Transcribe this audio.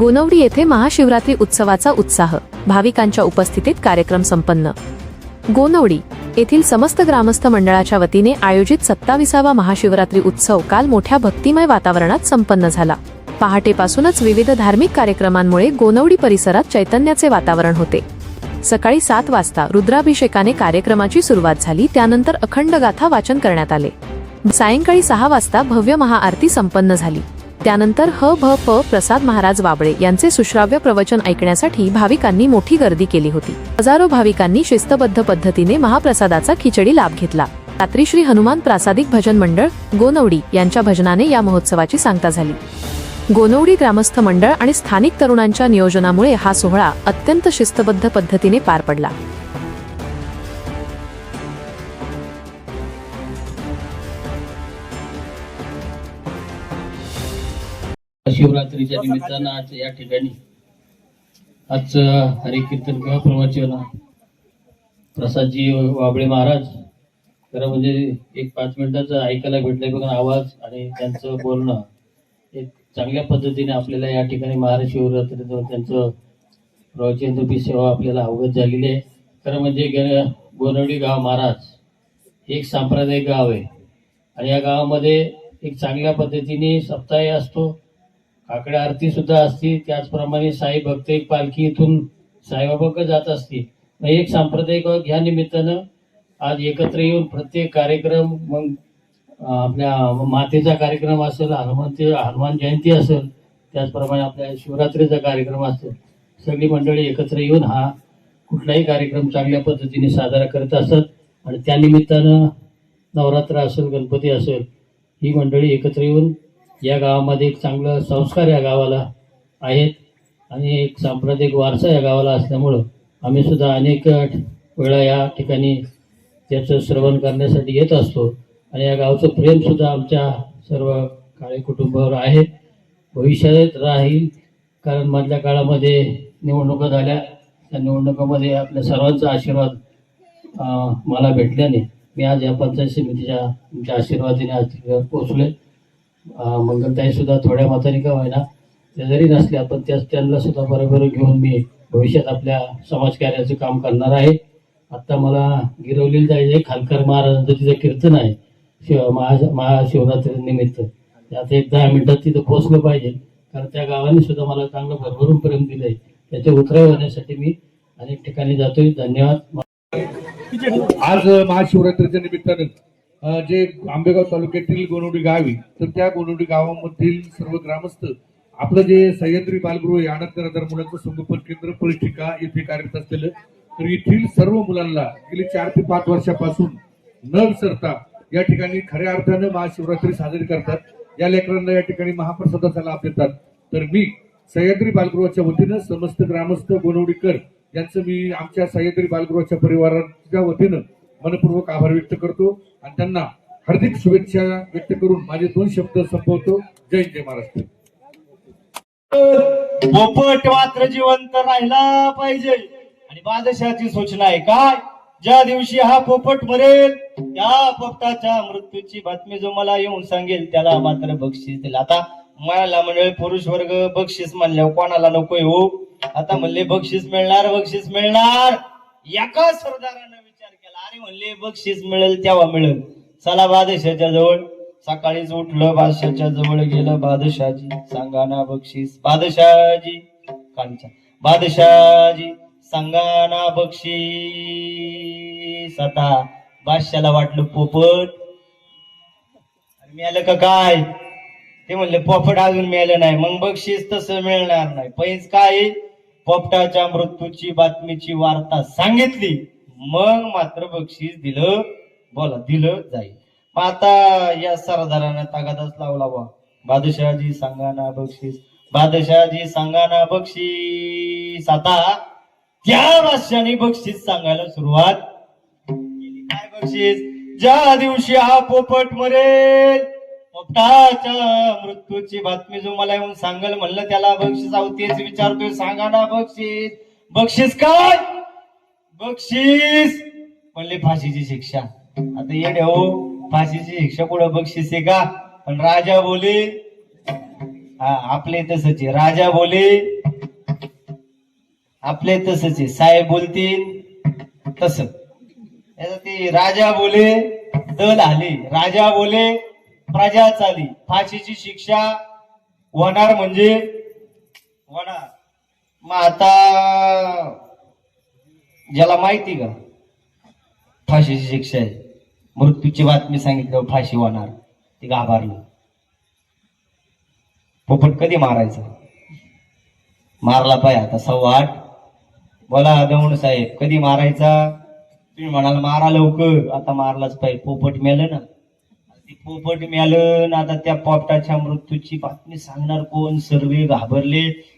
गोनवडी येथे महाशिवरात्री उत्सवाचा उत्साह. भाविकांच्या उपस्थितीत कार्यक्रम संपन्न. गोनवडी येथील समस्त ग्रामस्थ मंडळाच्या वतीने आयोजित सत्ताविसावा महाशिवरात्री उत्सव काल मोठ्या भक्तिमय वातावरणात संपन्न झाला. पहाटेपासूनच विविध धार्मिक कार्यक्रमांमुळे गोनवडी परिसरात चैतन्याचे वातावरण होते. सकाळी सात वाजता रुद्राभिषेकाने कार्यक्रमाची सुरुवात झाली त्यानंतर अखंड गाथा वाचन करण्यात आले. सायंकाळी सहा वाजता भव्य महाआरती संपन्न झाली. त्यानंतर ह भ प प्रसाद महाराज वाबळे यांचे सुश्राव्य प्रवचन ऐकण्यासाठी भाविकांनी मोठी गर्दी केली होती. हजारो भाविकांनी शिस्तबद्ध पद्धतीने महाप्रसादाचा खिचडी लाभ घेतला. रात्री श्री हनुमान प्रासादिक भजन मंडळ गोनवडी यांच्या भजनाने या महोत्सवाची सांगता झाली. गोनवडी ग्रामस्थ मंडळ आणि स्थानिक तरुणांच्या नियोजनामुळे हा सोहळा अत्यंत शिस्तबद्ध पद्धतीने पार पडला. शिवरात्रीच्या निमित्तानं आज या ठिकाणी आज हरिकीर्तन किंवा प्रवचन प्रसादजी वाबळे महाराज खरं म्हणजे एक पाच मिनिटाचं ऐकायला भेटलंय बघा आवाज आणि त्यांचं बोलणं एक चांगल्या पद्धतीने आपल्याला या ठिकाणी महाशिवरात्रीचं त्यांचं प्रवचन रूपी सेवा आपल्याला अवगत झालेली आहे. खरं म्हणजे गे- गोनवडी गाव महाराज हे एक सांप्रदायिक गाव आहे. आणि या गावामध्ये एक चांगल्या पद्धतीने सप्ताह असतो. काकडे आरती सुद्धा असते. त्याचप्रमाणे साई भक्त एक पालखी इथून साईबाबा जात असती. मग एक सांप्रदायिक ह्या निमित्तानं आज एकत्र येऊन प्रत्येक कार्यक्रम मग आपल्या मातेचा कार्यक्रम असेल हनुमानचे हनुमान जयंती असेल त्याचप्रमाणे आपल्या शिवरात्रीचा कार्यक्रम असेल. सगळी मंडळी एकत्र येऊन हा कुठलाही कार्यक्रम चांगल्या पद्धतीने साजरा करत असत. आणि त्यानिमित्तानं नवरात्र असेल गणपती असेल ही मंडळी एकत्र येऊन या गावामध्ये एक चांगलं संस्कार या गावाला आहेत आणि एक सांप्रदायिक वारसा या गावाला असल्यामुळं आम्ही सुद्धा अनेक वेळा या ठिकाणी त्याचं श्रवण करण्यासाठी येत असतो. आणि या गावचं प्रेमसुद्धा आमच्या सर्व काळे कुटुंबावर आहे. भविष्यात राहील कारण मधल्या काळामध्ये निवडणुका झाल्या. त्या निवडणुकामध्ये आपल्या सर्वांचा आशीर्वाद मला भेटल्याने मी आज या पंचायत समितीच्या तुमच्या आशीर्वादाने आज तिथे मंगलताई सुद्धा थोड्या मातानी का होईना त्या जरी नसल्या पण त्या त्यांना सुद्धा बरोबर घेऊन मी भविष्यात आपल्या समाजकार्याचं काम करणार आहे. आता मला गिरवलेलं जायचं खालकर महाराजांचं तिथं कीर्तन आहे. शिव महा महाशिवरात्री निमित्त. आता एक दहा मिनिटात तिथं पोहोचलं पाहिजे. कारण त्या गावाने सुद्धा मला चांगलं भरभरून प्रेम दिलंय. त्याचे उतराव होण्यासाठी मी अनेक ठिकाणी जातोय. धन्यवाद. आज महाशिवरात्रीच्या निमित्तानं जे आंबेगाव तालुक्यातील गोनवडी गावी तर त्या गोनवडी गावामधील सर्व ग्रामस्थ आपलं जे सह्याद्री बालगृह आहे अनाथ हजार मुलांचं संगोपन केंद्र परिष्ठिका येथे कार्यरत असलेलं तर येथील सर्व मुलांना गेली चार ते पाच वर्षापासून न विसरता या ठिकाणी खऱ्या अर्थानं महाशिवरात्री साजरी करतात. या लेकरांना या ठिकाणी महाप्रसादाचा लाभ देतात. तर मी सह्याद्री बालगृहाच्या वतीनं समस्त ग्रामस्थ गोनवडीकर यांचं मी आमच्या सह्याद्री बालगृहाच्या परिवाराच्या वतीनं मनपूर्वक आभार व्यक्त करतो. आणि त्यांना हार्दिक शुभेच्छा व्यक्त करून माझे दोन शब्द संपवतो. जय जय महाराष्ट्र. पोपट मात्र जिवंत राहिला पाहिजे. आणि बादशाची सूचना आहे काय? ज्या दिवशी हा पोपट मरेल त्या पोपटाच्या मृत्यूची बातमी जो मला येऊन सांगेल त्याला मात्र बक्षीस दिला. आता मला म्हणले पुरुष वर्ग बक्षीस म्हणल्यावर कोणाला नकोय हो? आता म्हणले बक्षीस मिळणार बक्षीस मिळणार. एका सरदारानं आणि म्हणले बक्षीस मिळेल तेव्हा मिळेल. चला बादशाच्या जवळ. सकाळीच उठलं बादशाच्या जवळ गेलं. बादशाजी सांगा ना बक्षीस. बादशाजी कांचा बादशाजी सांगा ना बक्षीस. आता बादशाला वाटलं पोपट. मिळालं का काय? ते म्हणले पोपट अजून मिळालं नाही. मग बक्षीस तसं मिळणार नाही. पैस काय? पोपटाच्या मृत्यूची बातमीची वार्ता सांगितली. मग मात्र बक्षीस दिलं बोला दिलं जाईल. मग आता या सरदारानं तागादाच लावला बा बादशहाजी सांगा ना बक्षीस. बादशहाजी सांगा ना बक्षीस. आता त्या बादशाने बक्षीस सांगायला सुरुवात केली. काय बक्षीस? ज्या दिवशी हा पोपट मरेल पोपटाच्या मृत्यूची बातमी जो मला येऊन सांगल म्हणलं त्याला बक्षीस आहोत तेच विचारतोय. सांगा ना बक्षीस. बक्षीस काय? बक्षीस! म्हणले फाशीची शिक्षा. आता ये हो फाशीची शिक्षा कुठं बक्षीस आहे का? पण राजा बोले हा आपले तसच राजा बोले आपले तसच साहेब बोलतील तस. ते राजा बोले दल आले. राजा बोले प्रजा चाली फाशीची शिक्षा होणार म्हणजे होणार. मग आता ज्याला माहिती का? फाशीची शिक्षा आहे. मृत्यूची बातमी सांगितल्यावर फाशी होणार. ती घाबरलं. पोपट कधी मारायचं? मारला पाहिजे आता सव्वा आठ. बोला दमण साहेब कधी मारायचा? तुम्ही म्हणाल मारा लवकर. आता मारलाच पाहिजे पोपट मेलं ना. ते पोपट मेलं ना. आता त्या पोपटाच्या मृत्यूची बातमी सांगणार कोण? सर्वे घाबरले.